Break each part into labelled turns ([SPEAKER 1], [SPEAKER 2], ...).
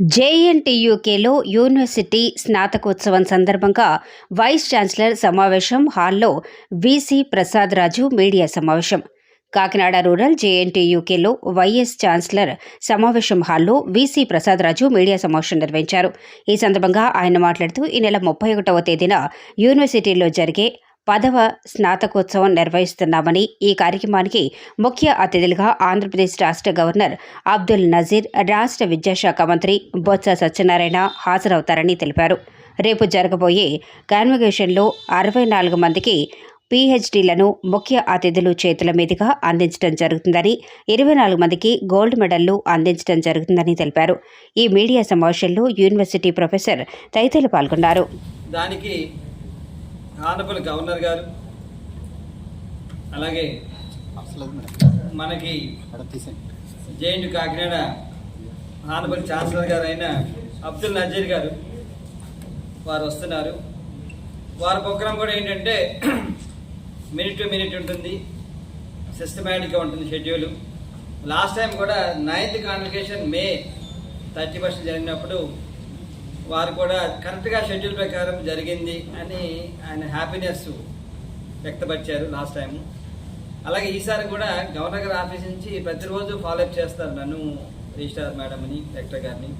[SPEAKER 1] జేఎన్టీయూకేలో university స్నాతకోత్సవం సందర్భంగా vice chancellor సమావేశం హాల్లో వీసీ ప్రసాద్ రాజు మీడియా సమావేశం. కాకినాడ రూరల్ జేఎన్టీయూకేలో వైఎస్ ఛాన్సలర్ సమావేశం హాల్లో వీసీ ప్రసాద్ రాజు మీడియా సమావేశం నిర్వహించారు. ఈ సందర్భంగా ఆయన మాట్లాడుతూ ఈ నెల ముప్పై ఒకటవ తేదీన యూనివర్సిటీలో జరిగే పదవ స్నాతకోత్సవం నిర్వహిస్తున్నామని ఈ కార్యక్రమానికి ముఖ్య అతిథులుగా ఆంధ్రప్రదేశ్ రాష్ట్ర గవర్నర్ అబ్దుల్ నజీర్ రాష్ట్ర విద్యాశాఖ మంత్రి బొత్స సత్యనారాయణ హాజరవుతారని తెలిపారు. రేపు జరగబోయే కాన్వకేషన్లో అరవై నాలుగు మందికి పీహెచ్డీలను ముఖ్య అతిథులు చేతుల మీదుగా అందించడం జరుగుతుందని ఇరవై నాలుగు మందికి గోల్డ్ మెడల్లు అందించడం జరుగుతుందని తెలిపారు. ఈ మీడియా సమావేశంలో యూనివర్సిటీ ప్రొఫెసర్ తదితరులు పాల్గొన్నారు.
[SPEAKER 2] దానికి ఆనపల్లి గవర్నర్ గారు అలాగే మనకి
[SPEAKER 3] మేడం
[SPEAKER 2] కాకినాడ ఆనపల్లి ఛాన్సలర్ గారు అయిన అబ్దుల్ నజీర్ గారు వారు వస్తున్నారు. వారి ప్రోగ్రాం కూడా ఏంటంటే మినిట్ టు మినిట్ ఉంటుంది సిస్టమేటిక్గా ఉంటుంది షెడ్యూల్. లాస్ట్ టైం కూడా ninth convocation May thirty percent జరిగినప్పుడు వారు కూడా కరెక్ట్గా షెడ్యూల్ ప్రకారం జరిగింది అని ఆయన హ్యాపీనెస్ వ్యక్తపరిచారు లాస్ట్ టైం అలాగే ఈసారి కూడా గవర్నర్ గారి ఆఫీస్ నుంచి ప్రతిరోజు ఫాలోఅప్ చేస్తారు నన్ను రిజిస్టార్ మేడంని డైరెక్టర్ గారిని.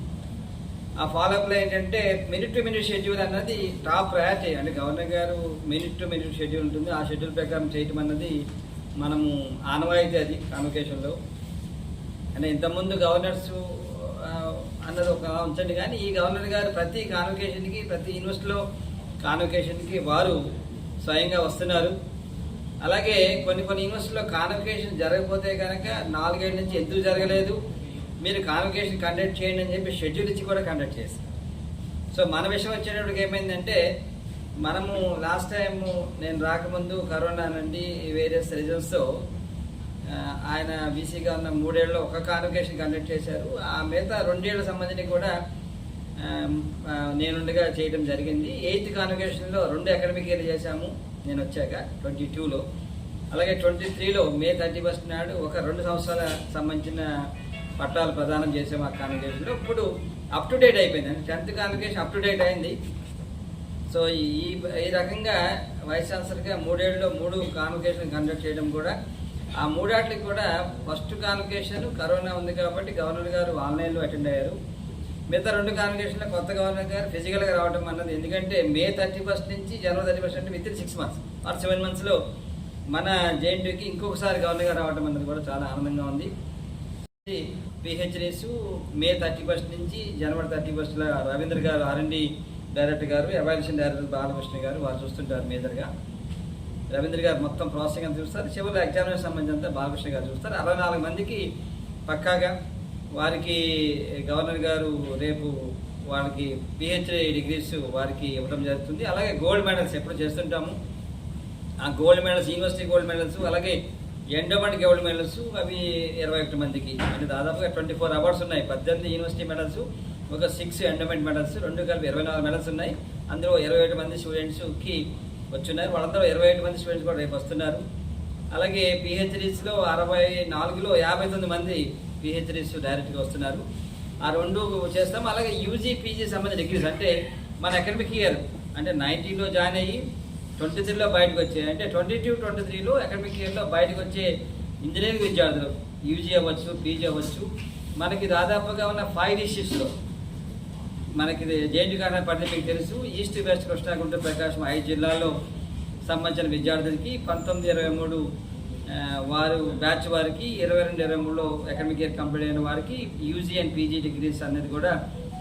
[SPEAKER 2] ఆ ఫాలోఅప్లో ఏంటంటే మినిట్ టు మినిట్ షెడ్యూల్ అన్నది టాప్ ప్రయారిటీ అంటే గవర్నర్ గారు మినిట్ టు మినిట్ షెడ్యూల్ ఉంటుంది. ఆ షెడ్యూల్ ప్రకారం చేయటం అన్నది మనము ఆనవాయితీ అది కమ్యూనికేషన్లో అంటే ఇంతకుముందు గవర్నర్స్ అన్నది ఒక ఉంచండి కానీ ఈ గవర్నర్ గారు ప్రతి కాన్వకేషన్కి ప్రతి యూనివర్సిటీలో కాన్వకేషన్కి వారు స్వయంగా వస్తున్నారు. అలాగే కొన్ని కొన్ని యూనివర్సిటీలో కాన్వకేషన్ జరగకపోతే కనుక నాలుగేళ్ళ నుంచి ఎందుకు జరగలేదు? మీరు కాన్వకేషన్ కండక్ట్ చేయండి అని చెప్పి షెడ్యూల్ ఇచ్చి కూడా కండక్ట్ చేస్తారు సో మన విషయం వచ్చేటప్పటికి ఏమైందంటే మనము లాస్ట్ టైం నేను రాకముందు కరోనా నుండి వేరియస్ రీజన్స్తో ఆయన బీసీగా ఉన్న మూడేళ్ళు ఒక కాన్వకేషన్ కండక్ట్ చేశారు. ఆ మిగతా రెండేళ్ళ సంబంధించి కూడా నేనుండగా చేయడం జరిగింది. ఎయిత్ కాన్వకేషన్లో రెండు అకాడమిక్ ఇయర్ చేశాము. నేను వచ్చాక ట్వంటీ టూలో. అలాగే ట్వంటీ త్రీలో మే థర్టీ ఫస్ట్ నాడు ఒక రెండు సంవత్సరాల సంబంధించిన పట్టాలు ప్రదానం చేసాము ఆ కాన్వకేషన్లో ఇప్పుడు అప్ టు డేట్ అయిపోయింది. అంటే tenth convocation up to date అయింది. సో ఈ ఈ రకంగా వైస్ ఛాన్సలర్గా మూడేళ్ళలో మూడు కాన్వకేషన్ కండక్ట్ చేయడం కూడా ఆ మూడాట్లకి కూడా ఫస్ట్ కాన్వకేషన్ కరోనా ఉంది కాబట్టి గవర్నర్ గారు ఆన్లైన్లో అటెండ్ అయ్యారు. మిగతా రెండు కాన్వకేషన్లో కొత్త గవర్నర్ గారు ఫిజికల్గా రావడం అన్నది. ఎందుకంటే మే థర్టీ ఫస్ట్ నుంచి జనవరి థర్టీ ఫస్ట్ అంటే within six months or seven మంత్స్లో మన జేఎన్టీకి ఇంకొకసారి గవర్నర్ గారు రావడం అన్నది కూడా చాలా ఆనందంగా ఉంది. పిహెచ్ఎస్ మే థర్టీ ఫస్ట్ నుంచి జనవరి థర్టీ ఫస్ట్లో రవీంద్ర గారు ఆర్ఎండి డైరెక్టర్ గారు ఎవాల్యూషన్ డైరెక్టర్ బాలకృష్ణ గారు వారు చూస్తుంటారు మేజర్గా రవీంద్ర గారు మొత్తం ప్రాసెసింగ్ అంతా చూస్తారు. చివరిలో ఎగ్జామినేషన్ సంబంధించి బాలకృష్ణ గారు చూస్తారు. అరవై నాలుగు మందికి పక్కాగా వారికి గవర్నర్ గారు రేపు వాళ్ళకి పిహెచ్డి డిగ్రీస్ వారికి ఇవ్వడం జరుగుతుంది. అలాగే గోల్డ్ మెడల్స్ ఎప్పుడు చేస్తుంటాము? ఆ gold medals university gold medals అలాగే ఎండోమెంట్ గోల్డ్ మెడల్స్ అవి ఇరవై ఒకటి మందికి. అంటే దాదాపుగా ట్వంటీ ఫోర్ అవార్డ్స్ ఉన్నాయి. పద్దెనిమిది యూనివర్సిటీ మెడల్స్ ఒక సిక్స్ ఎండోమెంట్ మెడల్స్ రెండు కలిపి ఇరవై నాలుగు మెడల్స్ ఉన్నాయి. అందులో ఇరవై ఒకటి మంది స్టూడెంట్స్కి వచ్చున్నారు వాళ్ళందరూ ఇరవై ఏడు మంది స్టూడెంట్స్ కూడా రేపు వస్తున్నారు. అలాగే పిహెచ్డీస్లో అరవై నాలుగులో యాభై తొమ్మిది మంది పిహెచ్డీస్ డైరెక్ట్గా వస్తున్నారు. ఆ రెండు చేస్తాం. అలాగే యూజీ పీజీ సంబంధించిన డిగ్రీస్ అంటే మన అకాడమిక్ ఇయర్ అంటే నైన్టీన్లో జాయిన్ అయ్యి ట్వంటీ త్రీలో బయటకు వచ్చాయి. అంటే ట్వంటీ టూ ట్వంటీ త్రీలో అకాడమిక్ ఇయర్లో బయటకు వచ్చే ఇంజనీరింగ్ విద్యార్థులు యూజీ అవ్వచ్చు పీజీ అవ్వచ్చు. మనకి దాదాపుగా ఉన్న ఫైవ్ డిస్ట్రిక్ట్స్లో మనకి జేఎన్టీ కారణం పట్ల మీకు తెలుసు. ఈస్ట్ వెస్ట్ కృష్ణా గుంటూరు ప్రకాశం ఐదు జిల్లాల్లో సంబంధించిన విద్యార్థులకి పంతొమ్మిది ఇరవై మూడు వారు బ్యాచ్ వారికి ఇరవై రెండు ఇరవై మూడులో అకాడమిక్ ఇయర్ కంప్లీట్ అయిన వారికి యూజీ అండ్ పీజీ డిగ్రీస్ అనేది కూడా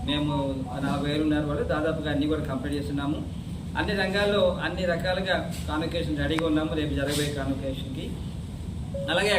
[SPEAKER 2] మేము నలభై వేలు ఉన్నారు వాళ్ళు. దాదాపుగా అన్ని కూడా కంప్లీట్ చేస్తున్నాము. అన్ని రంగాల్లో అన్ని రకాలుగా కాన్వకేషన్ రెడీగా ఉన్నాము. రేపు జరగబోయే కాన్వకేషన్కి అలాగే